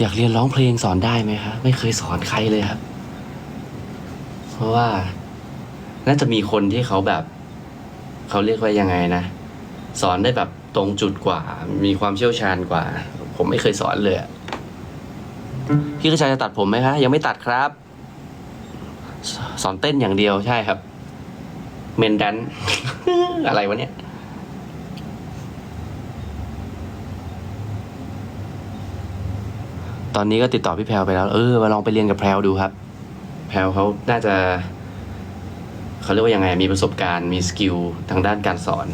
อยากเรียนร้องเพลงสอนได้ไหมครับไม่เคยสอนใครเลยครับ เพราะว่าน่าจะมีคนที่เขาแบบ เขาเรียกว่ายังไงนะ สอนได้แบบตรงจุดกว่า มีความเชี่ยวชาญกว่า ผมไม่เคยสอนเลยอะพี่กระชายจะตัดผมไหมคะยังไม่ตัดครับสสอนเต้นอย่างเดียวใช่ครับ เมนดัน อะไรวะเนี่ย ตอนนี้ก็ติดต่อพี่แพลวไปแล้ว เออมาลองไปเรียนกับแพลวดูครับ แพลวเขาน่าจะเขาเรียกว่ายังไง มีประสบการณ์มีสกิลทางด้านการสอน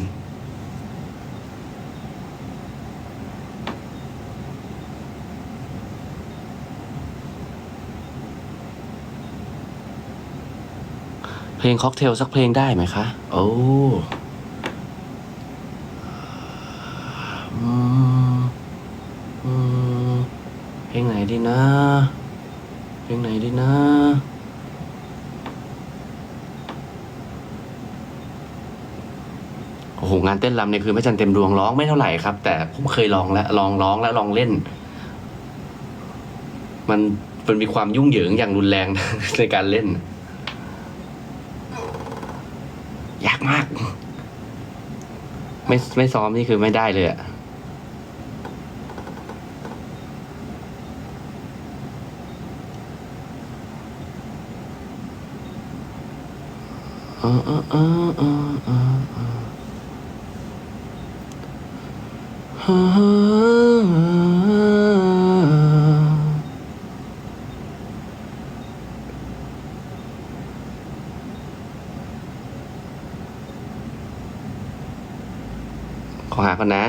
เพลงค็อกเทลสักเพลงได้ไหมคะ โอ้ อืม เพลงไหนดีนะ เพลงไหนดีนะ โอ้โห งานเต้นรำเนี่ยคือไม่จันเต็มดวงร้องไม่เท่าไหร่ครับ แต่ผมเคยลองแล้วลองร้องแล้วลองเล่น มันมันมีความยุ่งเหยิงอย่างรุนแรงในการเล่น ยากมาก ไม่ไม่ซ้อมนี่คือไม่ได้เลยอะ อ่าอ่าอ่าอ่าอ่าอ่าขอหาก่อนนะ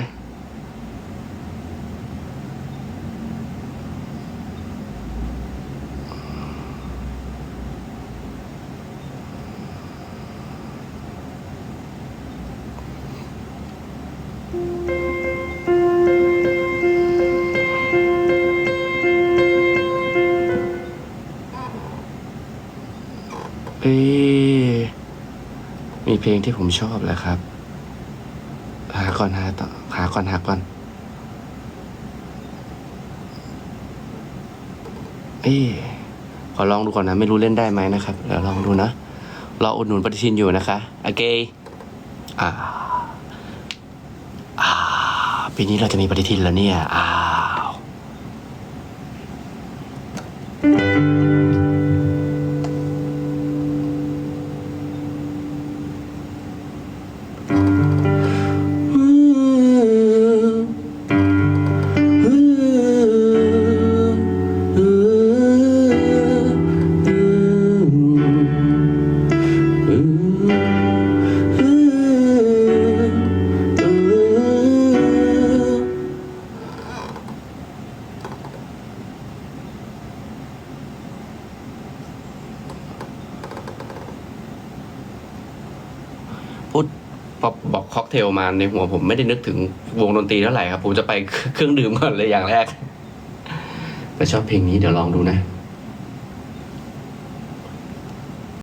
เอมีเพลงที่ผมชอบแหละครับ หาก่อนหาต่อหาก่อนหาก่อน เอ๊ะขอลองดูก่อนนะ ไม่รู้เล่นได้ไหมนะครับ เดี๋ยวลองดูนะรออุดหนุนปฏิทินอยู่นะคะโอเคอ่า อ่า ปีนี้เราจะมีปฏิทินแล้วเนี่ยอ้า พูดพอบอกค็อกเทลมาในหัวผมไม่ได้นึกถึงวงดนตรีเท่าไหร่ครับ ผมจะไปเครื่องดื่มก่อนเลยอย่างแรกแต่ชอบเพลงนี้เดี๋ยวลองดูนะ